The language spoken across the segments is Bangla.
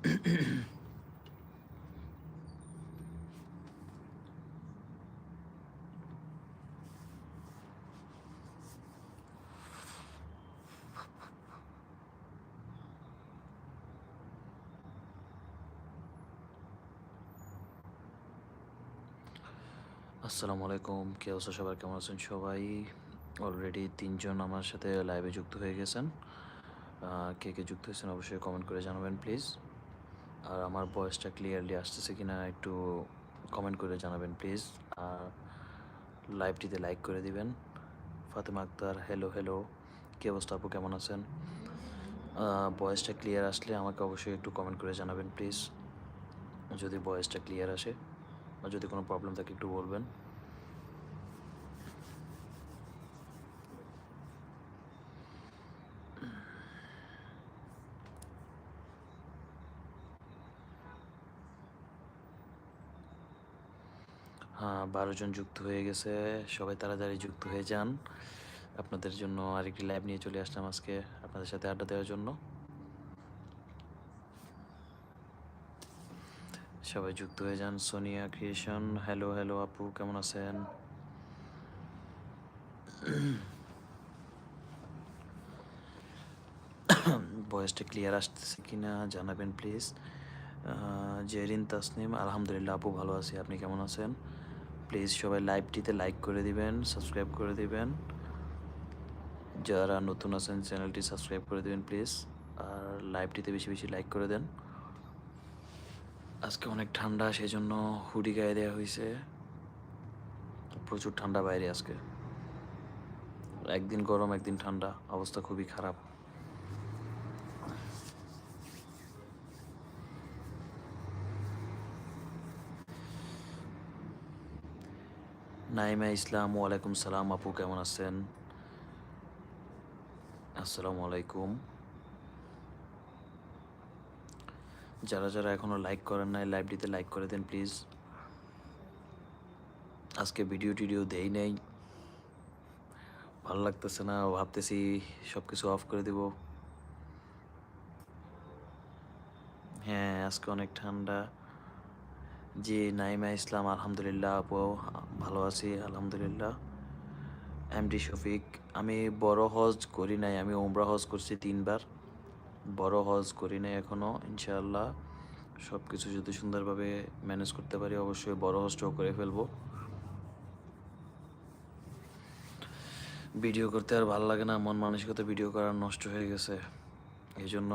আসসালামু আলাইকুম, কে অবস্থা সবার? কেমন আছেন সবাই? অলরেডি তিনজন আমার সাথে লাইভে যুক্ত হয়ে গেছেন। কে কে যুক্ত হয়েছেন অবশ্যই কমেন্ট করে জানাবেন প্লিজ আর আমার ভয়েসটা ক্লিয়ারলি আসতেছে কি না একটু কমেন্ট করে জানাবেন প্লিজ আর লাইভটিতে লাইক করে দিবেন। ফাতেমা আক্তার হ্যালো হ্যালো কী অবস্থা আপু, কেমন আছেন? ভয়েসটা ক্লিয়ার আসলে আমাকে অবশ্যই একটু কমেন্ট করে জানাবেন প্লিজ যদি ভয়েসটা ক্লিয়ার আসে, যদি কোনো প্রবলেম থাকে একটু বলবেন হ্যাঁ বারো জন যুক্ত হয়ে গেছে। সবাই তাড়াতাড়ি যুক্ত হয়ে যান। আপনাদের জন্য আরেকটি লাইভ নিয়ে চলে আসলাম আজকে আপনাদের সাথে আড্ডা দেওয়ার জন্য। সবাই যুক্ত হয়ে যান। সোনিয়া ক্রিয়েশন, হ্যালো হ্যালো আপু, কেমন আছেন? ভয়েসটা ক্লিয়ার আসতেছে কিনা জানাবেন প্লিজ। জেরিন তাসনিম, আলহামদুলিল্লাহ আপু ভালো আছি। আপনি কেমন আছেন? প্লিজ সবাই লাইভটিতে লাইক করে দিবেন, সাবস্ক্রাইব করে দিবেন। যারা নতুন আছেন, চ্যানেলটি সাবস্ক্রাইব করে দিবেন প্লিজ, আর লাইভটিতে বেশি বেশি লাইক করে দেন। আজকে অনেক ঠান্ডা সেই জন্য হুডি গায়ে দেওয়া হয়েছে প্রচুর ঠান্ডা বাইরে আজকে। একদিন গরম, একদিন ঠান্ডা, অবস্থা খুবই খারাপ। নাইমা ইসলাম, ওয়ালাইকুম সালাম। আপু, কেমন আছেন? আসসালামু আলাইকুম। যারা যারা এখনও লাইক করেন নাই লাইভটিতে লাইক করে দেন, প্লিজ। আজকে ভিডিও টিডিও দেই নেই। ভালো লাগতেছে না, ভাবতেছি সব কিছু অফ করে দিব। হ্যাঁ আজকে অনেক ঠান্ডা। জি, নাইমা ইসলাম, আলহামদুলিল্লাহ, আপু, ভালো আছি, আলহামদুলিল্লাহ। এমডি শফিক, আমি বড় হজ করি নাই, আমি ওমরা হজ করছি তিনবার। বড় হজ করি নাই এখনও ইনশাআল্লাহ। সব কিছু যদি সুন্দরভাবে ম্যানেজ করতে পারি, অবশ্যই বড় হজটাও করে ফেলব। ভিডিও করতে আর ভালো লাগে না, মন মানসিকতা ভিডিও করার নষ্ট হয়ে গেছে। এই জন্য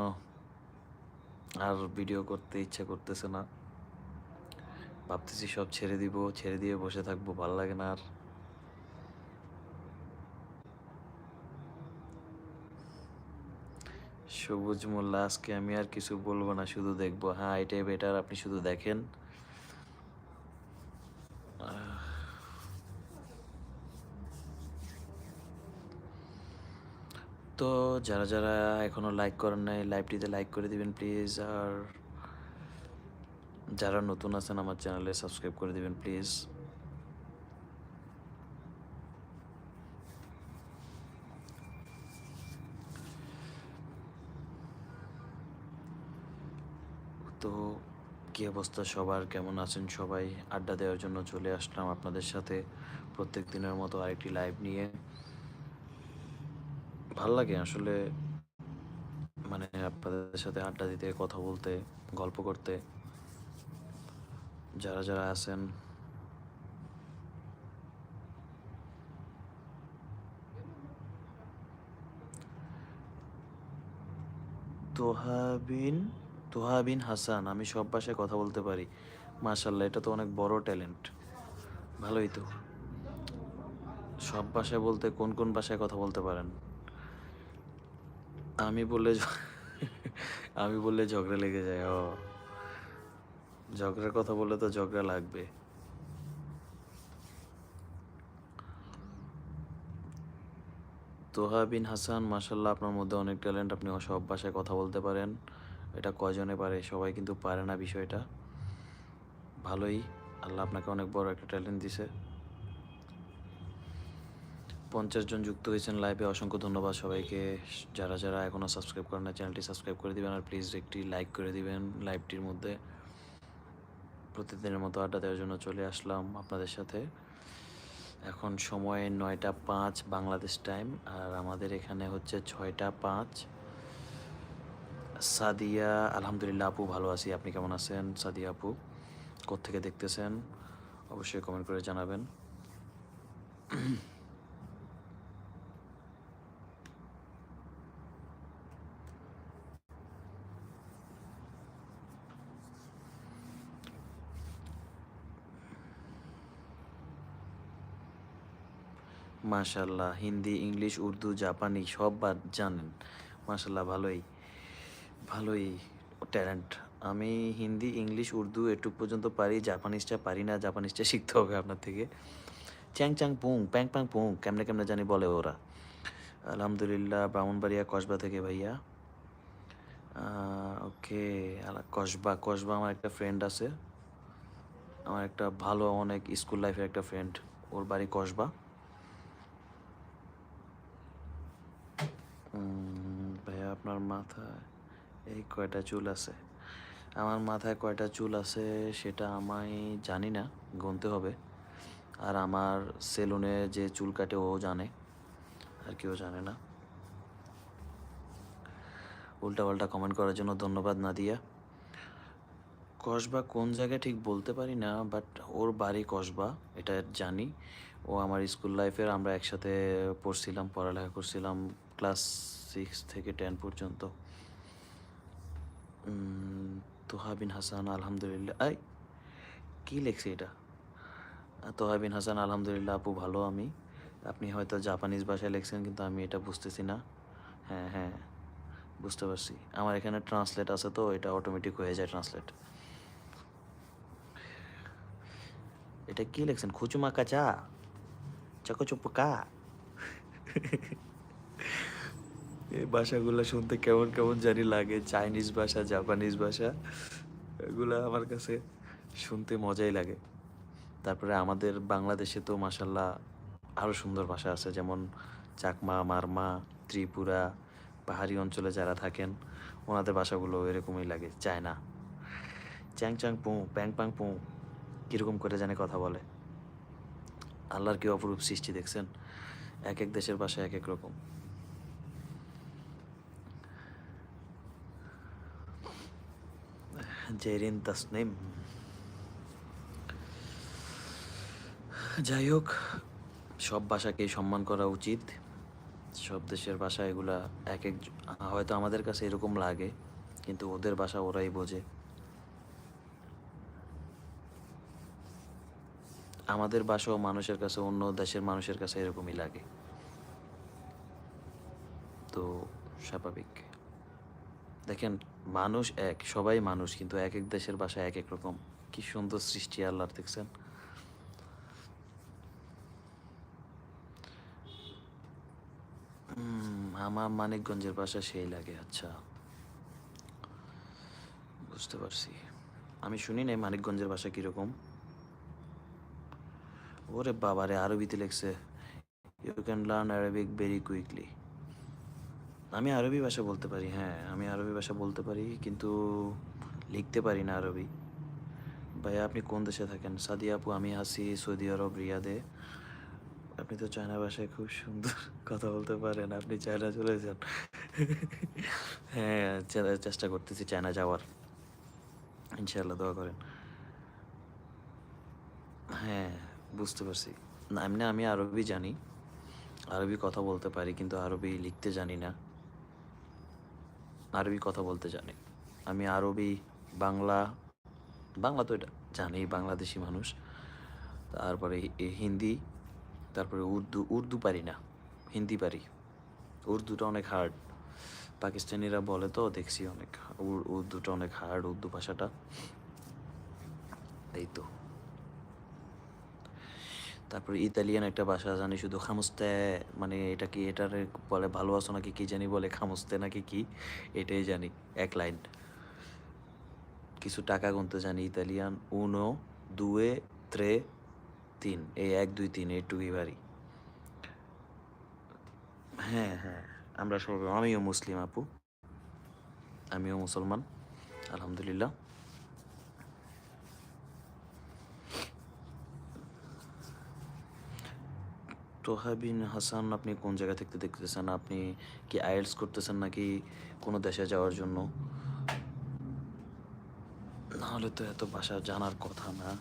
আর ভিডিও করতে ইচ্ছা করতেছে না। ভাবতেছি সব ছেড়ে দিব, ছেড়ে দিয়ে বসে থাকব, ভালো লাগে না আর। সবুজ মোল্লা, আজকে আমি আর কিছু বলব না, শুধু দেখব। হ্যাঁ এটাই বেটার আপনি শুধু দেখেন। তো যারা যারা এখনও লাইক করেন নাই লাইভটিতে লাইক করে দিবেন প্লিজ আর যারা নতুন আছেন আমার চ্যানেলে সাবস্ক্রাইব করে দিবেন, প্লিজ। তো, কি অবস্থা সবার? কেমন আছেন সবাই? আড্ডা দেওয়ার জন্য চলে আসলাম আপনাদের সাথে প্রত্যেক দিনের মতো আরেকটি লাইভ নিয়ে। ভালো লাগে আসলে মানে আপনাদের সাথে আড্ডা দিতে, কথা বলতে, গল্প করতে। যারা যারা আছেন। তোহাবিন তোহাবিন হাসান, আমি সব ভাষায় কথা বলতে পারি। মাশাল্লাহ এটা তো অনেক বড় ট্যালেন্ট। ভালোই তো। সব ভাষায় বলতে কোন কোন ভাষায় কথা বলতে পারেন? আমি বললে আমি বললে ঝগড়া লেগে যায় ও ঝগড়ার কথা বললে তো ঝগড়া লাগবে। তোহা বিন হাসান মাসাল্লাহ আপনার মধ্যে অনেক ট্যালেন্ট, আপনি সব ভাষায় কথা বলতে পারেন। এটা কজনে পারে সবাই কিন্তু পারে না বিষয়টা। ভালোই, আল্লাহ আপনাকে অনেক বড় একটা ট্যালেন্ট দিছে। পঞ্চাশ জন যুক্ত হয়েছেন লাইভে অসংখ্য ধন্যবাদ সবাইকে। যারা যারা এখনও সাবস্ক্রাইব করেন না চ্যানেলটি সাবস্ক্রাইব করে দিবেন, আর প্লিজ একটি লাইক করে দিবেন লাইভটির মধ্যে। প্রতিদিনের মতো আড্ডা দেওয়ার জন্য চলে আসলাম আপনাদের সাথে। এখন সময় নয়টা পাঁচ বাংলাদেশ টাইম আর আমাদের এখানে হচ্ছে ছয়টা পাঁচ। সাদিয়া, আলহামদুলিল্লাহ আপু ভালো আছি, আপনি কেমন আছেন? সাদিয়া আপু কোথেকে দেখতেছেন? অবশ্যই কমেন্ট করে জানাবেন। মাশাল্লাহ হিন্দি, ইংলিশ, উর্দু, জাপানি সব জানেন। মাশাল্লাহ ভালোই ভালোই ট্যালেন্ট আমি হিন্দি, ইংলিশ, উর্দু এটুক পর্যন্ত পারি, জাপানিজটা পারি না, জাপানিজটা শিখতে হবে আপনার থেকে। চ্যাং চ্যাং পুং, প্যাং প্যাং পুং, কেমনে কেমনে জানি বলে ওরা। আলহামদুলিল্লাহ, ব্রাহ্মণবাড়িয়া, কসবা থেকে ভাইয়া। ওকে কসবা কসবা আমার একটা ফ্রেন্ড আছে। আমার একটা ভালো অনেক স্কুল লাইফের একটা ফ্রেন্ড ওর বাড়ি কসবা উম, ভাইয়া আপনার মাথায় এই কয়টা চুল আছে? আমার মাথায় কয়টা চুল আছে সেটা আমি জানি না, গুনতে হবে। আর আমার সেলুনে যে চুল কাটে ও জানে, আর কেউ জানে না। উল্টাপাল্টা কমেন্ট করার জন্য ধন্যবাদ, নাদিয়া। কসবা কোন জায়গায় ঠিক বলতে পারি না বাট ওর বাড়ি কসবা, এটা জানি। ও আমার স্কুল লাইফের আমরা একসাথে পড়ছিলাম, পড়ালেখা করছিলাম ক্লাস সিক্স থেকে টেন পর্যন্ত। তোহাবিন হাসান, আলহামদুলিল্লাহ। আই, কী লেখছে এটা? তোহাবিন হাসান, আলহামদুলিল্লাহ, আপু ভালো, আমি। আপনি হয়তো জাপানিজ ভাষায় লিখছেন, কিন্তু আমি এটা বুঝতেছি না। হ্যাঁ হ্যাঁ বুঝতে পারছি। আমার এখানে ট্রান্সলেট আছে তো, এটা অটোমেটিক হয়ে যায় ট্রান্সলেট। এটা কি লিখছেন? খুচুমা কাচা? চাকো চুপকা এই ভাষাগুলো শুনতে কেমন কেমন জানি লাগে চাইনিজ ভাষা জাপানিজ ভাষা, এগুলো আমার কাছে শুনতে মজাই লাগে। তারপরে আমাদের বাংলাদেশে তো মাসাল্লাহ আরও সুন্দর ভাষা আছে, যেমন চাকমা, মারমা, ত্রিপুরা, পাহাড়ি অঞ্চলে যারা থাকেন, ওনাদের ভাষাগুলো এরকমই লাগে, চায়না। চ্যাং চ্যাং পু, প্যাং প্যাং পু, কীরকম করে জানে কথা বলে। আল্লাহর কি অপরূপ সৃষ্টি দেখছেন? এক এক দেশের ভাষা এক এক রকম। জেরিন তাসনিম। যাই হোক, সব ভাষাকেই সম্মান করা উচিত। সব দেশের ভাষা এগুলা এক এক হয়তো আমাদের কাছে এরকম লাগে, কিন্তু ওদের ভাষা ওরাই বোঝে। আমাদের ভাষাও মানুষের কাছে, অন্য দেশের মানুষের কাছে এরকমই লাগে। তো, স্বাভাবিক। দেখেন মানুষ এক, সবাই মানুষ, কিন্তু এক এক দেশের ভাষা এক এক রকম। কি সুন্দর সৃষ্টি আল্লাহর, দেখছেন? আমার মানিকগঞ্জের ভাষা সেই লাগে আচ্ছা। বুঝতে পারছি। আমি শুনি নাই মানিকগঞ্জের ভাষা কীরকম। ওরে বাবারে, আরবিতে লিখছে you can learn Arabic very quickly আমি আরবি ভাষা বলতে পারি হ্যাঁ আমি আরবি ভাষা বলতে পারি, কিন্তু লিখতে পারি না আরবি। ভাইয়া, আপনি কোন দেশে থাকেন? সাদিয়া আপু, আমি আছি সৌদি আরব, রিয়াদে। আপনি তো চায়না ভাষায় খুব সুন্দর কথা বলতে পারেন, আপনি চায়না চলে যান। হ্যাঁ চেষ্টা করতেছি চায়না যাওয়ার। ইনশাআল্লাহ দোয়া করেন। হ্যাঁ বুঝতে পারছি। না, এমনি আমি আরবি জানি, আরবি কথা বলতে পারি, কিন্তু আরবি লিখতে জানি না। আরবি কথা বলতে জানি। আমি আরবি, বাংলা বাংলা তো এটা জানি বাংলাদেশি মানুষ। তারপরে হিন্দি, তারপরে উর্দু উর্দু পারি না, হিন্দি পারি। উর্দুটা অনেক হার্ড পাকিস্তানিরা বলে তো, দেখছি অনেক, উর- উর্দুটা অনেক হার্ড উর্দু ভাষাটা। এই তো। তারপরে ইতালিয়ান একটা ভাষা জানি, শুধু খামুস্তে মানে এটা কি এটার বলে ভালো আছো নাকি কি জানি বলে, খামুস্তে নাকি কি, এটাই জানি, এক লাইন। কিছু টাকা গুনতে জানি, ইতালিয়ান, উনো, দুয়ে, ত্রে, তিন, এই এক, দুই, তিন এইটুকুই বাড়ি। হ্যাঁ হ্যাঁ আমরা সবাই, আমিও মুসলিম আপু, আমিও মুসলমান, আলহামদুলিল্লাহ। তোহাবিন হাসান আপনি কোন জায়গা থেকে দেখতেছেন? আপনি কি আইএলস করতেছেন নাকি কোনো দেশে যাওয়ার জন্য? নাহলে তো এত ভাষা জানার কথা না।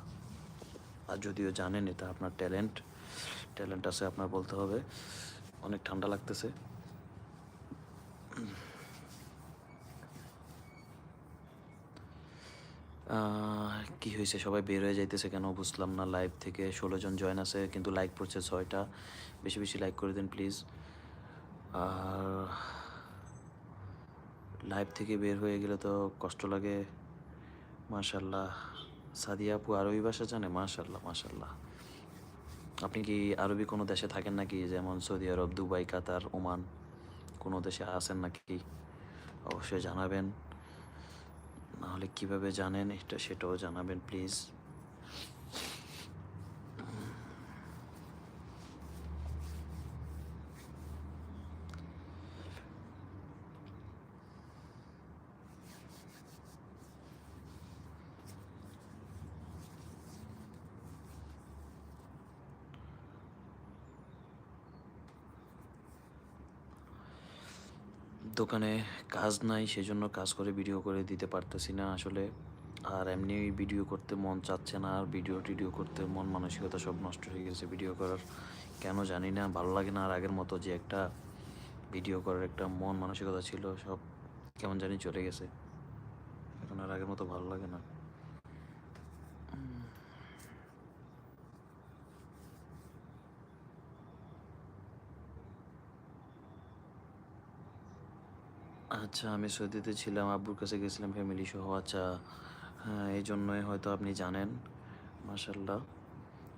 আর যদিও জানেন এটা আপনার ট্যালেন্ট। ট্যালেন্ট আছে আপনার বলতে হবে। অনেক ঠান্ডা লাগতেছে। আহ, কি হয়েছে? সবাই বের হয়ে যাইতেছে কেন? বুঝলাম না লাইভ থেকে ষোলো জন জয়েন আছে, কিন্তু লাইক পড়ছে ছয়টা। বেশি বেশি লাইক করে দিন প্লিজ আর লাইভ থেকে বের হয়ে গেলে তো কষ্ট লাগে। মাশাল্লাহ সাদিয়া আপু আরবি ভাষা জানে? মাশাল্লাহ মাশাল্লাহ আপনি কি আরবি কোনো দেশে থাকেন নাকি? যেমন Saudi Arab, Dubai, Qatar, Oman. কোনো দেশে আছেন নাকি? অবশ্যই জানাবেন। নাহলে কীভাবে জানেন? এটা সেটাও জানাবেন প্লিজ দোকানে কাজ নাই, সেজন্য কাজ করে ভিডিও করে দিতে পারতেছি না আসলে। আর এমনি ভিডিও করতে মন চাচ্ছে না, আর ভিডিও টিডিও করতে মন মানসিকতা সব নষ্ট হয়ে গেছে ভিডিও করার। কেন জানি না, ভালো লাগে না। আর আগের মতো যে একটা ভিডিও করার একটা মন মানসিকতা ছিল, সব কেমন জানি চলে গেছে। এখন আর আগের মতো ভালো লাগে না। আচ্ছা আমি সৌদিতে ছিলাম, আব্বুর কাছে গেছিলাম ফ্যামিলি সহ আচ্ছা হ্যাঁ এই জন্যই হয়তো আপনি জানেন মাশাল্লাহ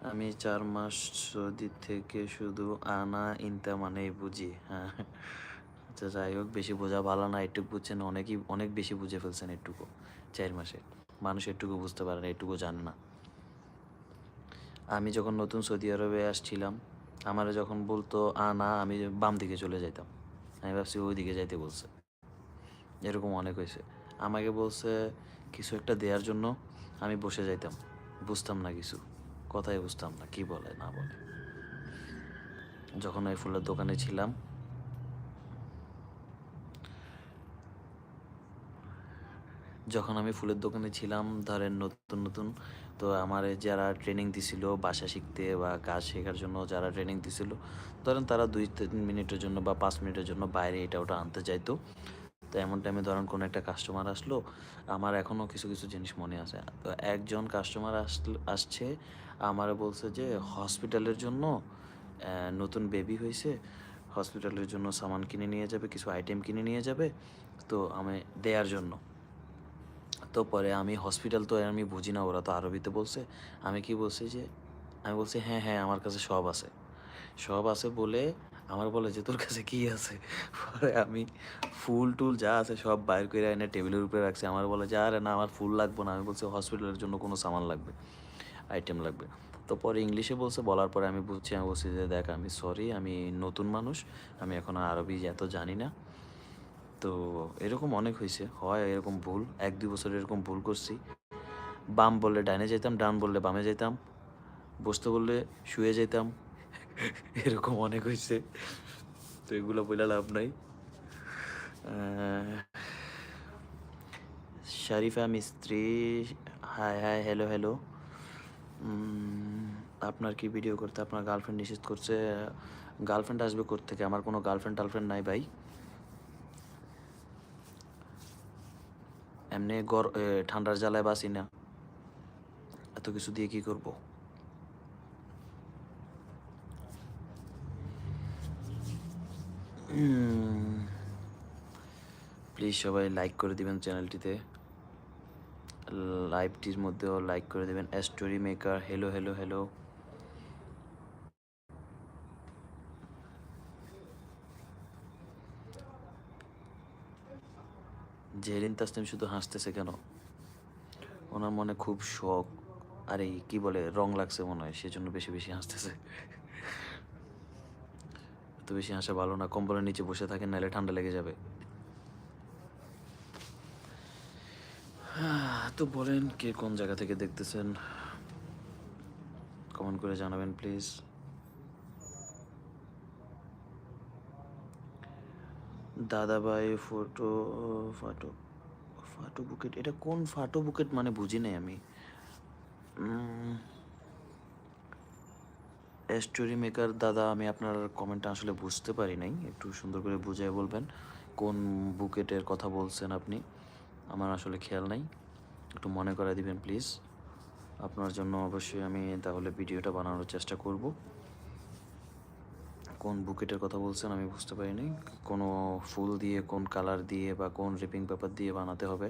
আমি চার মাস সৌদি থেকে শুধু আনা, ইনতা মানেই বুঝি হ্যাঁ। আচ্ছা যাই হোক, বেশি বোঝা ভালো না এটুকু বুঝছেন, অনেকই, অনেক বেশি বুঝে ফেলছেন এটুকু, চার মাসে মানুষ এটুকু বুঝতে পারে না, এটুকু জানে না। আমি যখন নতুন সৌদি আরবে আসছিলাম, আমার যখন বলতো আনা আমি বাম দিকে চলে যাইতাম। আমি ভাবছি, ওই দিকে যাইতে বলছে। এরকম অনেক হয়েছে। আমাকে বলছে, কিছু একটা দেওয়ার জন্য আমি বসে যাইতাম। বুঝতাম না কিছু। কথাই বুঝতাম না, কি বলে, না বলে। যখন ওই ফুলের দোকানে ছিলাম, যখন আমি ফুলের দোকানে ছিলাম, ধরেন নতুন নতুন, তো আমার যারা ট্রেনিং দিছিল, বাসা শিখতে বা কাজ শেখার জন্য যারা ট্রেনিং দিছিল, ধরেন তারা দুই তিন মিনিটের জন্য বা পাঁচ মিনিটের জন্য বাইরে এটা ওটা আনতে চাইতো তো এমন টাইমে ধরেন কোনো একটা কাস্টমার আসলো, আমার এখনও কিছু কিছু জিনিস মনে আছে। তো একজন কাস্টমার আসলো, আসছে, আমার বলছে যে হসপিটালের জন্য নতুন বেবি হয়েছে হসপিটালের জন্য সামান কিনে নিয়ে যাবে, কিছু আইটেম কিনে নিয়ে যাবে, তো আমি দেওয়ার জন্য। তো পরে আমি হসপিটাল তো আমি বুঝি না, ওরা তো আরবিতে বলছে। আমি কি বলছি যে, আমি বলছি হ্যাঁ হ্যাঁ আমার কাছে সব আছে। সব আছে বলে আমার বলে যে, তোর কাছে কি আছে? পরে আমি ফুল টুল যা আছে সব বাইর করে এনে টেবিলের উপরে রাখছি। আমার বলে যে, আরে না, আমার ফুল লাগবে না। আমি বলছি, হসপিটালের জন্য কোনো সামান লাগবে, আইটেম লাগবে। তো পরে ইংলিশে বলছে, বলার পরে আমি বুঝছি, আমি বলছি যে, দেখ, আমি সরি, আমি নতুন মানুষ, আমি এখন আরবি এত জানি না। তো এরকম অনেক হয়েছে হয় এরকম ভুল, এক দুই বছর এরকম ভুল করছি। বাম বললে ডাইনে যেতাম ডান বললে বামে যেতাম বসতে বললে শুয়ে যেতাম এরকম অনেক হয়েছে। তো এগুলো বলে লাভ নাই। শারিফা মিস্ত্রি, হাই হাই, হ্যালো হ্যালো। আপনার কি ভিডিও করতে, আপনার গার্লফ্রেন্ড নিষেধ করছে? গার্লফ্রেন্ড আসবে থেকে আমার কোনো গার্লফ্রেন্ড টার্লফ্রেন্ড নাই ভাই। এমনি গর ঠান্ডার জ্বালায় বাসি না। এত কিছু দিয়ে কি করব? প্লিজ সবাই লাইক করে দিবেন চ্যানেলটিতে লাইভটির মধ্যেও লাইক করে দেবেন। Story maker hello hello hello Zerin Tasnim শুধু হাসতেছে কেন? ওনার মনে খুব শখ। আরে, কি বলে? রং লাগছে মনে হয়, সেজন্য বেশি বেশি হাসতেছে। এত বেশি হাসা ভালো না, কম্বলের নিচে বসে থাকেন, নাহলে ঠান্ডা লেগে যাবে। তো বলেন কে কোন জায়গা থেকে দেখতেছেন? কমেন্ট করে জানাবেন, প্লিজ। দাদাভাই, ফটো, ফাটো ফাটো বুকেট, এটা কোন ফাটো বুকেট মানে বুঝি নাই আমি। স্টোরি মেকার দাদা, আমি আপনার কমেন্টটা আসলে বুঝতে পারি নাই। একটু সুন্দর করে বুঝিয়ে বলবেন, কোন বুকেটের কথা বলছেন আপনি? আমার আসলে খেয়াল নাই। একটু মনে করে দিবেন প্লিজ। আপনার জন্য অবশ্যই আমি তাহলে ভিডিওটা বানানোর চেষ্টা করব। কোন বুকেটের কথা বলছেন আমি বুঝতে পারিনি কোনো ফুল দিয়ে, কোন কালার দিয়ে বা কোন রিপিং পেপার দিয়ে বানাতে হবে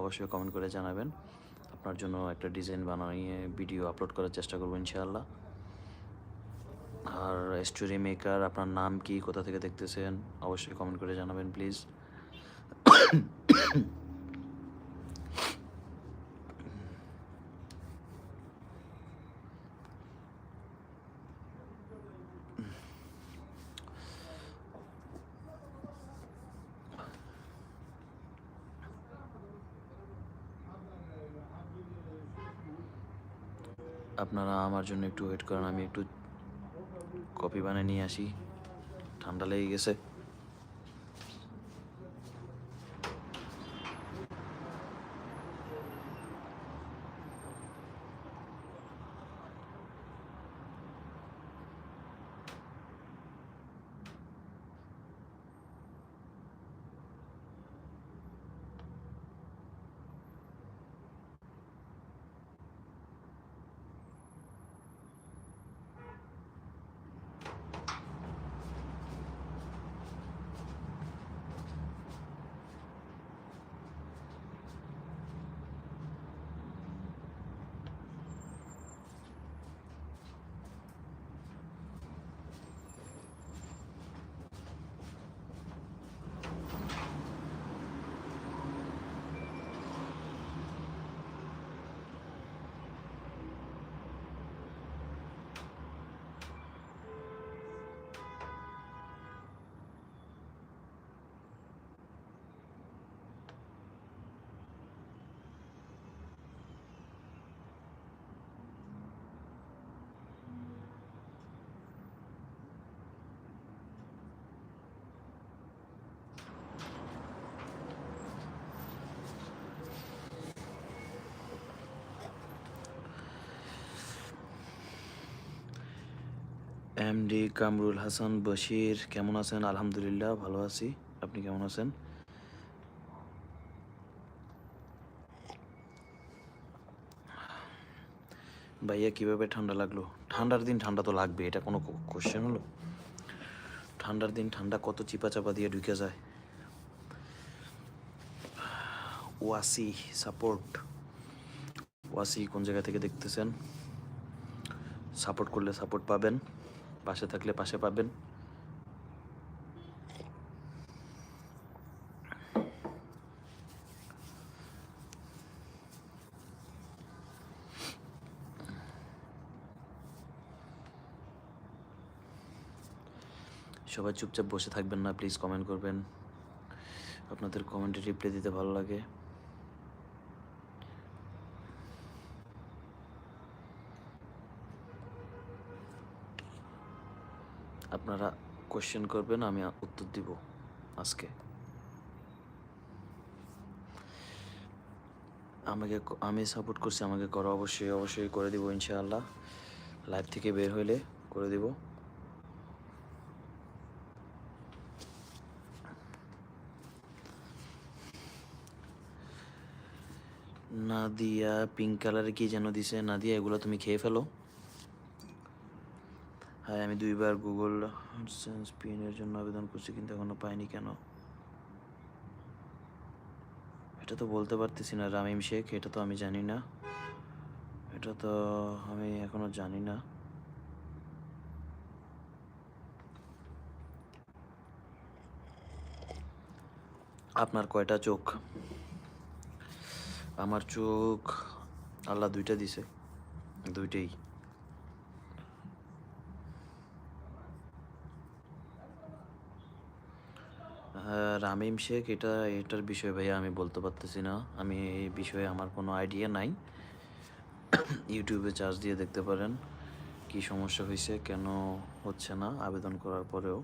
অবশ্যই কমেন্ট করে জানাবেন। আপনার জন্য একটা ডিজাইন বানিয়ে ভিডিও আপলোড করার চেষ্টা করব ইনশাআল্লাহ। আর স্টোরি মেকার আপনার নাম কি, কোথা থেকে দেখতেছেন, অবশ্যই কমেন্ট করে জানাবেন প্লিজ আপনারা আমার জন্য একটু ওয়েট করেন, আমি একটু কপি বানিয়ে নিয়ে আসি। ঠান্ডা লেগে গেছে। এমডি কামরুল হাসান, বশির, কেমন আছেন? আলহামদুলিল্লাহ, ভালো আছি। আপনি কেমন আছেন? ভাইয়া, কীভাবে ঠান্ডা লাগল? ঠান্ডার দিন ঠান্ডা তো লাগবে এটা কোনো কোশ্চেন হলো? ঠান্ডার দিন ঠান্ডা কত চিপা চাপা দিয়ে ঢুকে যায়? ওয়াসি সাপোর্ট। ওয়াসি কোন জায়গা থেকে দেখতেছেন? সাপোর্ট করলে সাপোর্ট পাবেন। পাশে থাকলে পাশে পাবেন। সবাই চুপচাপ বসে থাকবেন না প্লিজ কমেন্ট করবেন। আপনাদের কমেন্টে রিপ্লাই দিতে ভালো লাগে। আপনারা কোশ্চেন করবেন, আমি উত্তর দিব আজকে। আমাকে আমি সাপোর্ট করছি, আমাকে করো, অবশ্যই অবশ্যই করে দিব ইনশাআল্লাহ। লাইভ থেকে বের হইলে করে দিব। নাদিয়া পিঙ্ক কালারে কি যেন দিছে? নাদিয়া, এগুলো তুমি খেয়ে ফেলো। হ্যাঁ আমি দুইবার গুগল সেন্স পিনের জন্য আবেদন করছি, কিন্তু এখনও পাইনি কেন? এটা তো বলতে পারতেছি না, রামিম শেখ, এটা তো আমি জানি না। এটা তো আমি এখনও জানি না। আপনার কয়টা চোখ? আমার চোখ আল্লাহ দুইটা দিছে, দুইটাই। রামিম শেখ, এটা, এটার বিষয়ে ভাইয়া আমি বলতে পারতেছি না। আমি এই বিষয়ে আমার কোনো আইডিয়া নাই। ইউটিউবে চার্জ দিয়ে দেখতে পারেন কি সমস্যা হয়েছে, কেন হচ্ছে না, আবেদন করার পরেও।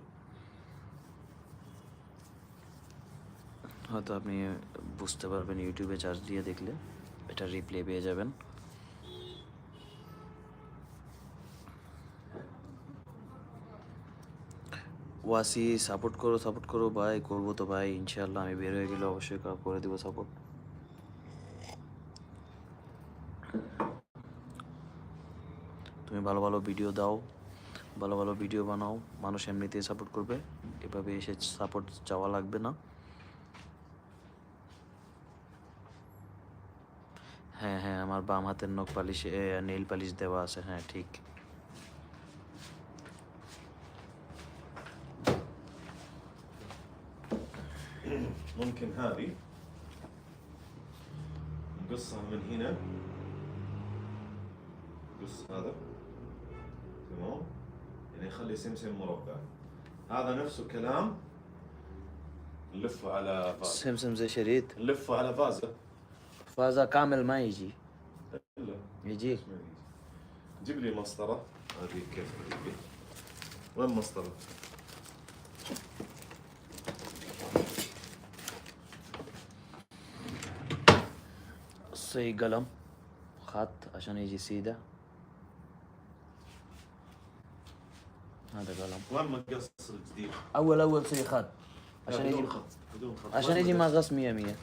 হয়তো আপনি বুঝতে পারবেন ইউটিউবে চার্জ দিয়ে দেখলে এটা রিপ্লে পেয়ে যাবেন। ওয়াসি সাপোর্ট করো সাপোর্ট করো, ভাই, করব তো ভাই ইনশাল্লাহ আমি বের হয়ে গেলে অবশ্যই করে দিব সাপোর্ট তুমি ভালো ভালো ভিডিও দাও, ভালো ভালো ভিডিও বানাও, মানুষ এমনিতেই সাপোর্ট করবে, এভাবে এসে সাপোর্ট চাওয়া লাগবে না। হ্যাঁ হ্যাঁ আমার বাম হাতের নখ পালিশ নেইল পালিশ দেওয়া আছে হ্যাঁ ঠিক। ممكن هذه. نقصها من هنا. نقص هذا. تمام. يعني يخلي سمسم مربع. هذا نفس الكلام نلفه على فازة سمسم زي شريط. نلفه على فازة فازا كامل ما يجي. لا يجي. جيب لي مسطرة. هذه كيف وين مسطرة؟ صي قلم خط عشان يجي سيدة. هذا قلم. وين مقص الجديد؟ أول أول صي خط. عشان بدون يجي خط بدون خط. عشان يجي مقص؟ مقص مية مية.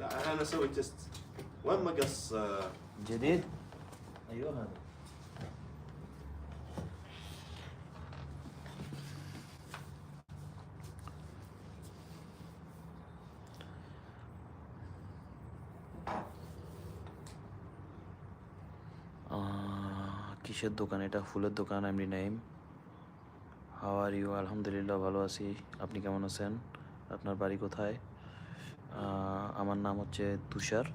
لا أنا أسوي تيست وين مقص؟ آه، جديد؟ أيوه هذا. কিসের দোকান এটা? ফুলের দোকান এমনি নাইম হাও আর ইউ আলহামদুলিল্লাহ, ভালো আছি। আপনি কেমন আছেন? আপনার বাড়ি কোথায়? আমার নাম হচ্ছে তুষার।